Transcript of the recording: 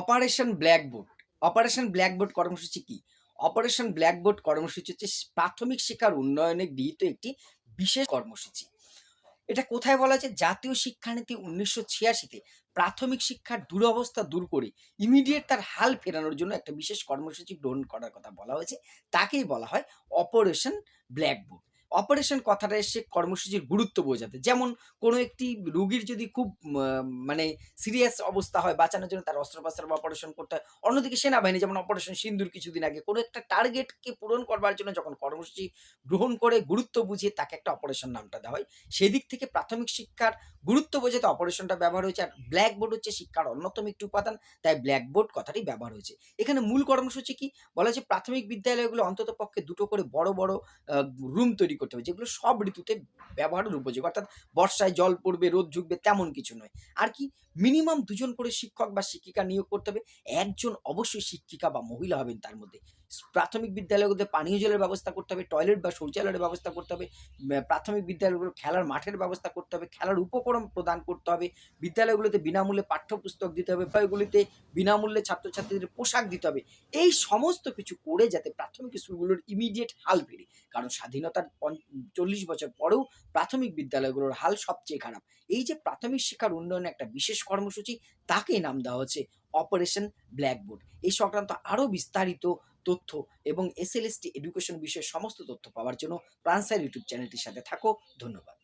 Operation blackboard. Operation blackboard কর্মসূচি কি? Operation blackboard কর্মসূচি হচ্ছে প্রাথমিক শিক্ষার উন্নয়নে গৃহীত একটি বিশেষ কর্মসূচি। এটা কোথায় বলা হয়েছে? জাতীয় শিক্ষানীতি উনিশশো ছিয়াশিতে প্রাথমিক শিক্ষার দুরবস্থা দূর করে ইমিডিয়েট তার হাল ফেরানোর জন্য একটা বিশেষ কর্মসূচি গ্রহণ করার কথা বলা হয়েছে। তাকেই বলা হয় অপারেশন ব্ল্যাকবোর্ড। অপারেশন কথাটা এসে কর্মসূচির গুরুত্ব বোঝাতে। যেমন কোনো একটি রুগীর যদি খুব মানে সিরিয়াস অবস্থা হয়, বাঁচানোর জন্য তার অস্ত্রোপচার বা অপারেশন করতে হয়, অন্যদিকে সেনাবাহিনী, যেমন অপারেশন সিন্দুর কিছুদিন আগে, কোনো একটা টার্গেটকে পূরণ করবার জন্য যখন কর্মসূচি গ্রহণ করে, গুরুত্ব বুঝিয়ে তাকে একটা অপারেশন নামটা দেওয়া হয়। সেদিক থেকে প্রাথমিক শিক্ষার গুরুত্ব বোঝাতে অপারেশনটা ব্যবহার হয়েছে, আর ব্ল্যাকবোর্ড হচ্ছে শিক্ষার অন্যতম একটি উপাদান, তাই ব্ল্যাকবোর্ড কথাটি ব্যবহার হয়েছে। এখানে মূল কর্মসূচি কি? বলা হচ্ছে প্রাথমিক বিদ্যালয়গুলো অন্তত পক্ষে দুটো করে বড় বড় রুম তৈরি করতে হবে। যেগুলো সব ঋতুতে ব্যবহারের উপযোগী। অর্থাৎ বর্ষায় জল পড়বে, রোদ ঝুঁকবে, তেমন কিছু নয়। আর কি মিনিমাম দুজন করে শিক্ষক বা শিক্ষিকা নিয়োগ করতে হবে। একজন অবশ্যই শিক্ষিকা বা মহিলা হবেন তার মধ্যে। প্রাথমিক বিদ্যালয়গুলোতে পানীয় জলের ব্যবস্থা করতে হবে টয়লেট বা শৌচালয়ের ব্যবস্থা করতে হবে প্রাথমিক বিদ্যালয়গুলো খেলার মাঠের ব্যবস্থা করতে হবে, খেলার উপকরণ প্রদান করতে হবে, বিদ্যালয়গুলোতে বিনামূল্যে পাঠ্যপুস্তক দিতে হবে, বিদ্যালয়গুলিতে বিনামূল্যে ছাত্রছাত্রীদের পোশাক দিতে হবে, এই সমস্ত কিছু করে যাতে প্রাথমিক স্কুলগুলোর ইমিডিয়েট হাল ফিরে। কারণ স্বাধীনতার চল্লিশ বছর পরেও প্রাথমিক বিদ্যালয়গুলোর হাল সবচেয়ে খারাপ। এই যে প্রাথমিক শিক্ষার উন্নয়নে একটা বিশেষ কর্মসূচি তাকেই নাম দেওয়া হচ্ছে অপারেশন ব্ল্যাকবোর্ড এই সংক্রান্ত আরও বিস্তারিত তথ্য এবং এসএলএসটি এডুকেশন বিষয়ে সমস্ত তথ্য পাওয়ার জন্য প্রাণসার ইউটিউব চ্যানেলটির সাথে থাকো। ধন্যবাদ।